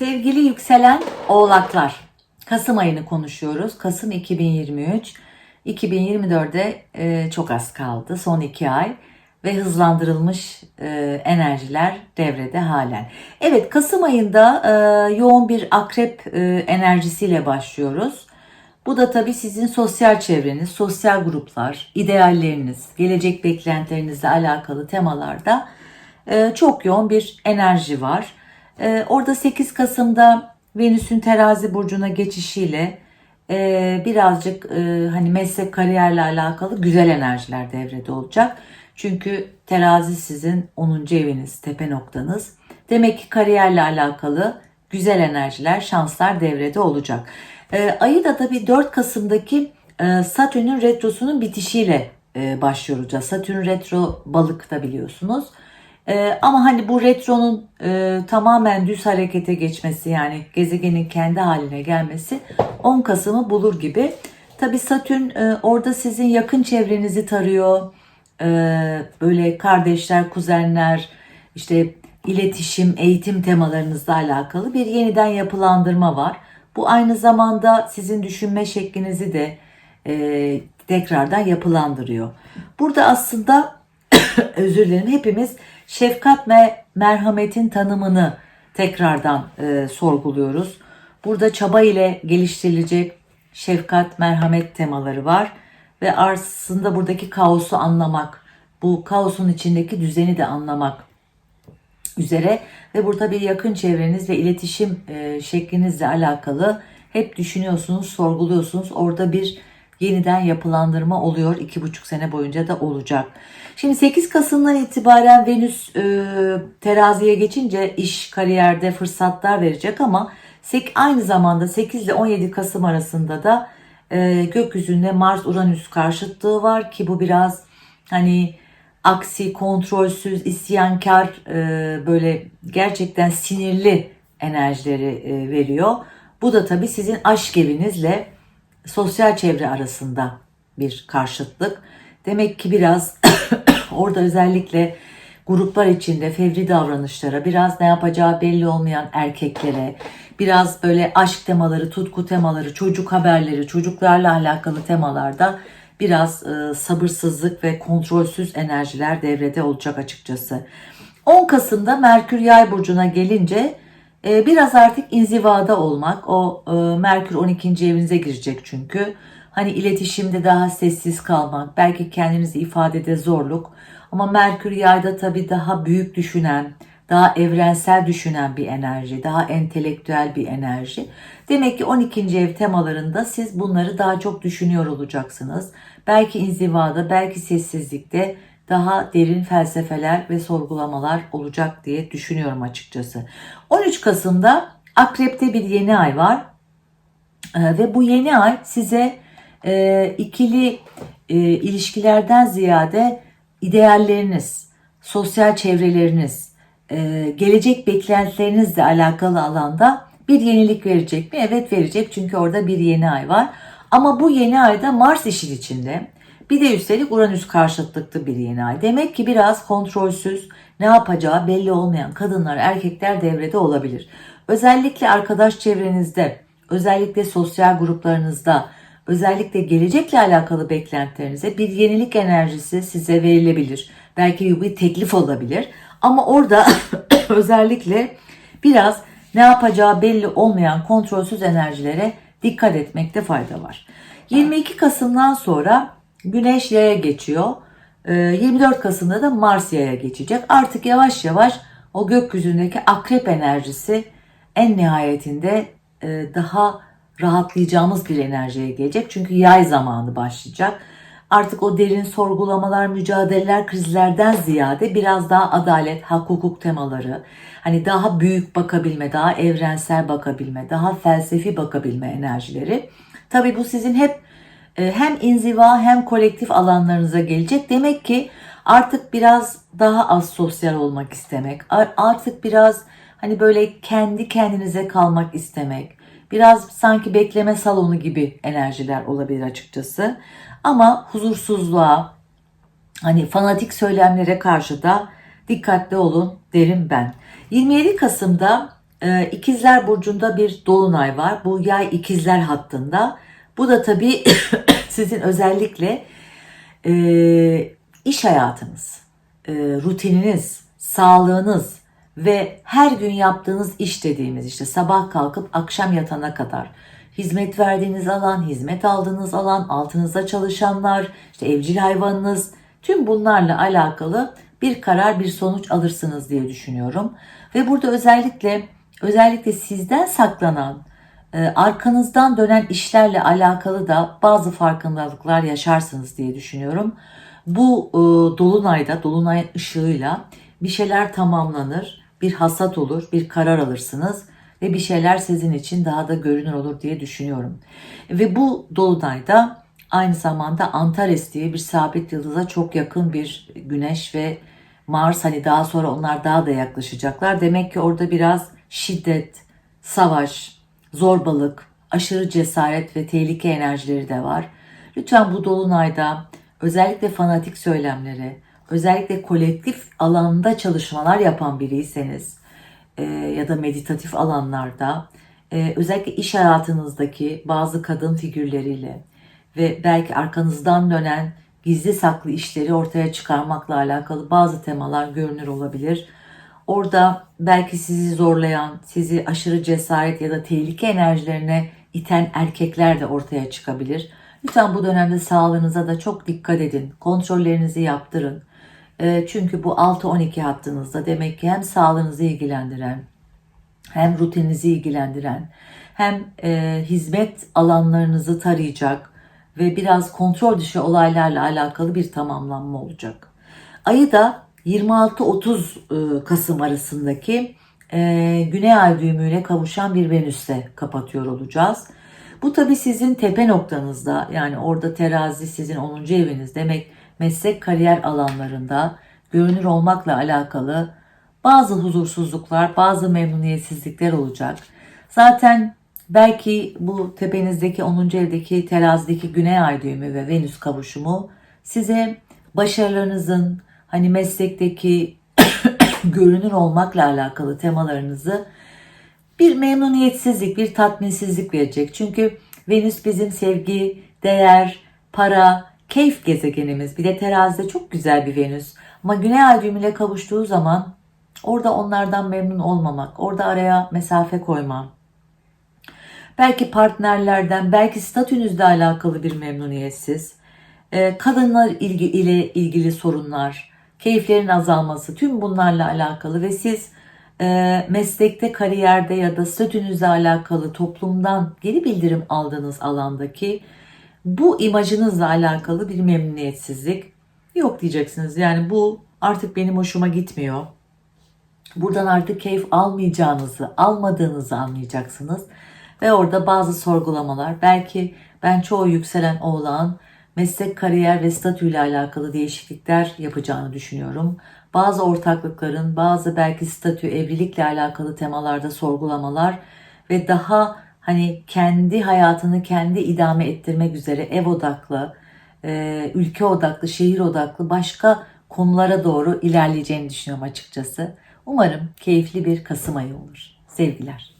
Sevgili yükselen oğlaklar. Kasım ayını konuşuyoruz. Kasım 2023. 2024'de e, çok az kaldı. Son iki ay. Ve hızlandırılmış e, enerjiler devrede halen. Evet Kasım ayında e, yoğun bir akrep e, enerjisiyle başlıyoruz. Bu da tabii sizin sosyal çevreniz, sosyal gruplar, idealleriniz, gelecek beklentilerinizle alakalı temalarda e, çok yoğun bir enerji var. E, orada 8 Kasım'da Venüs'ün terazi burcuna geçişiyle e, birazcık e, hani meslek kariyerle alakalı güzel enerjiler devrede olacak. Çünkü terazi sizin 10. eviniz, tepe noktanız. Demek ki kariyerle alakalı güzel enerjiler, şanslar devrede olacak. E, ayı da tabii 4 Kasım'daki e, Satürn'ün retrosunun bitişiyle e, başlıyoruz. Satürn retro balıkta biliyorsunuz. E, ama hani bu retronun e, tamamen düz harekete geçmesi yani gezegenin kendi haline gelmesi 10 Kasım'ı bulur gibi. Tabii Satürn e, orada sizin yakın çevrenizi tarıyor. E, böyle kardeşler, kuzenler, işte iletişim, eğitim temalarınızla alakalı bir yeniden yapılandırma var. Bu aynı zamanda sizin düşünme şeklinizi de e, tekrardan yapılandırıyor. Burada aslında özür dilerim hepimiz şefkat ve merhametin tanımını tekrardan e, sorguluyoruz. Burada çaba ile geliştirilecek şefkat, merhamet temaları var ve aslında buradaki kaosu anlamak, bu kaosun içindeki düzeni de anlamak üzere ve burada bir yakın çevreniz ve iletişim e, şeklinizle alakalı hep düşünüyorsunuz, sorguluyorsunuz. Orada bir yeniden yapılandırma oluyor. iki buçuk sene boyunca da olacak. Şimdi 8 Kasım'dan itibaren Venüs e, teraziye geçince iş, kariyerde fırsatlar verecek ama aynı zamanda 8 ile 17 Kasım arasında da e, gökyüzünde Mars-Uranüs karşıtlığı var ki bu biraz hani aksi, kontrolsüz, isyankar, e, böyle gerçekten sinirli enerjileri e, veriyor. Bu da tabii sizin aşk evinizle sosyal çevre arasında bir karşıtlık. Demek ki biraz orada özellikle gruplar içinde fevri davranışlara, biraz ne yapacağı belli olmayan erkeklere, biraz böyle aşk temaları, tutku temaları, çocuk haberleri, çocuklarla alakalı temalarda biraz e, sabırsızlık ve kontrolsüz enerjiler devrede olacak açıkçası. 10 Kasım'da Merkür Yay burcuna gelince e, biraz artık inzivada olmak. O e, Merkür 12. evinize girecek çünkü. Hani iletişimde daha sessiz kalmak, belki kendinizi ifadede zorluk. Ama Merkür Yay'da tabii daha büyük düşünen, daha evrensel düşünen bir enerji, daha entelektüel bir enerji. Demek ki 12. ev temalarında siz bunları daha çok düşünüyor olacaksınız. Belki inzivada, belki sessizlikte daha derin felsefeler ve sorgulamalar olacak diye düşünüyorum açıkçası. 13 Kasım'da Akrep'te bir yeni ay var. Ee, ve bu yeni ay size e, ikili e, ilişkilerden ziyade idealleriniz, sosyal çevreleriniz, e, gelecek beklentilerinizle alakalı alanda bir yenilik verecek mi? Evet verecek çünkü orada bir yeni ay var. Ama bu yeni ayda Mars işin içinde. Bir de üstelik Uranüs karşıtlıklı bir yeni ay. Demek ki biraz kontrolsüz, ne yapacağı belli olmayan kadınlar, erkekler devrede olabilir. Özellikle arkadaş çevrenizde, özellikle sosyal gruplarınızda, özellikle gelecekle alakalı beklentilerinize bir yenilik enerjisi size verilebilir. Belki bir teklif olabilir. Ama orada özellikle biraz ne yapacağı belli olmayan kontrolsüz enerjilere dikkat etmekte fayda var. 22 Kasım'dan sonra Güneş yaya geçiyor. 24 ee, Kasım'da da Mars yaya geçecek. Artık yavaş yavaş o gökyüzündeki akrep enerjisi en nihayetinde e, daha rahatlayacağımız bir enerjiye gelecek. Çünkü yay zamanı başlayacak. Artık o derin sorgulamalar, mücadeleler, krizlerden ziyade biraz daha adalet, hak hukuk temaları, hani daha büyük bakabilme, daha evrensel bakabilme, daha felsefi bakabilme enerjileri. Tabii bu sizin hep hem inziva hem kolektif alanlarınıza gelecek. Demek ki artık biraz daha az sosyal olmak istemek, artık biraz hani böyle kendi kendinize kalmak istemek, biraz sanki bekleme salonu gibi enerjiler olabilir açıkçası. Ama huzursuzluğa, hani fanatik söylemlere karşı da dikkatli olun derim ben. 27 Kasım'da Ee, İkizler Burcu'nda bir dolunay var. Bu yay ikizler hattında. Bu da tabii sizin özellikle e, iş hayatınız, e, rutininiz, sağlığınız ve her gün yaptığınız iş dediğimiz işte sabah kalkıp akşam yatana kadar hizmet verdiğiniz alan, hizmet aldığınız alan, altınızda çalışanlar, işte evcil hayvanınız tüm bunlarla alakalı bir karar, bir sonuç alırsınız diye düşünüyorum. Ve burada özellikle özellikle sizden saklanan arkanızdan dönen işlerle alakalı da bazı farkındalıklar yaşarsınız diye düşünüyorum. Bu e, dolunayda, dolunay ışığıyla bir şeyler tamamlanır, bir hasat olur, bir karar alırsınız ve bir şeyler sizin için daha da görünür olur diye düşünüyorum. Ve bu dolunayda aynı zamanda Antares diye bir sabit yıldıza çok yakın bir güneş ve Mars hani daha sonra onlar daha da yaklaşacaklar. Demek ki orada biraz şiddet, savaş, zorbalık, aşırı cesaret ve tehlike enerjileri de var. Lütfen bu dolunayda özellikle fanatik söylemleri, özellikle kolektif alanda çalışmalar yapan biriyseniz e, ya da meditatif alanlarda e, özellikle iş hayatınızdaki bazı kadın figürleriyle ve belki arkanızdan dönen gizli saklı işleri ortaya çıkarmakla alakalı bazı temalar görünür olabilir. Orada belki sizi zorlayan, sizi aşırı cesaret ya da tehlike enerjilerine iten erkekler de ortaya çıkabilir. Lütfen bu dönemde sağlığınıza da çok dikkat edin. Kontrollerinizi yaptırın. E, çünkü bu 6-12 hattınızda demek ki hem sağlığınızı ilgilendiren, hem rutininizi ilgilendiren, hem e, hizmet alanlarınızı tarayacak ve biraz kontrol dışı olaylarla alakalı bir tamamlanma olacak. Ayı da 26-30 e, Kasım arasındaki e, Güney Ay düğümüyle kavuşan bir Venüs'te kapatıyor olacağız. Bu tabi sizin tepe noktanızda yani orada terazi sizin 10. eviniz demek meslek kariyer alanlarında görünür olmakla alakalı bazı huzursuzluklar, bazı memnuniyetsizlikler olacak. Zaten belki bu tepenizdeki 10. evdeki terazideki Güney Ay düğümü ve Venüs kavuşumu size başarılarınızın hani meslekteki görünür olmakla alakalı temalarınızı bir memnuniyetsizlik, bir tatminsizlik verecek. Çünkü Venüs bizim sevgi, değer, para, keyif gezegenimiz. Bir de terazide çok güzel bir Venüs. Ama Güney Ay düğümüyle kavuştuğu zaman orada onlardan memnun olmamak, orada araya mesafe koyma. Belki partnerlerden, belki statünüzle alakalı bir memnuniyetsiz. Ee, kadınlar ilgi, ile ilgili sorunlar, keyiflerin azalması tüm bunlarla alakalı ve siz e, meslekte, kariyerde ya da statünüzle alakalı toplumdan geri bildirim aldığınız alandaki bu imajınızla alakalı bir memnuniyetsizlik yok diyeceksiniz. Yani bu artık benim hoşuma gitmiyor. Buradan artık keyif almayacağınızı, almadığınızı anlayacaksınız. Ve orada bazı sorgulamalar, belki ben çoğu yükselen oğlan meslek, kariyer ve statüyle alakalı değişiklikler yapacağını düşünüyorum. Bazı ortaklıkların, bazı belki statü, evlilikle alakalı temalarda sorgulamalar ve daha hani kendi hayatını kendi idame ettirmek üzere ev odaklı, e, ülke odaklı, şehir odaklı başka konulara doğru ilerleyeceğini düşünüyorum açıkçası. Umarım keyifli bir Kasım ayı olur. Sevgiler.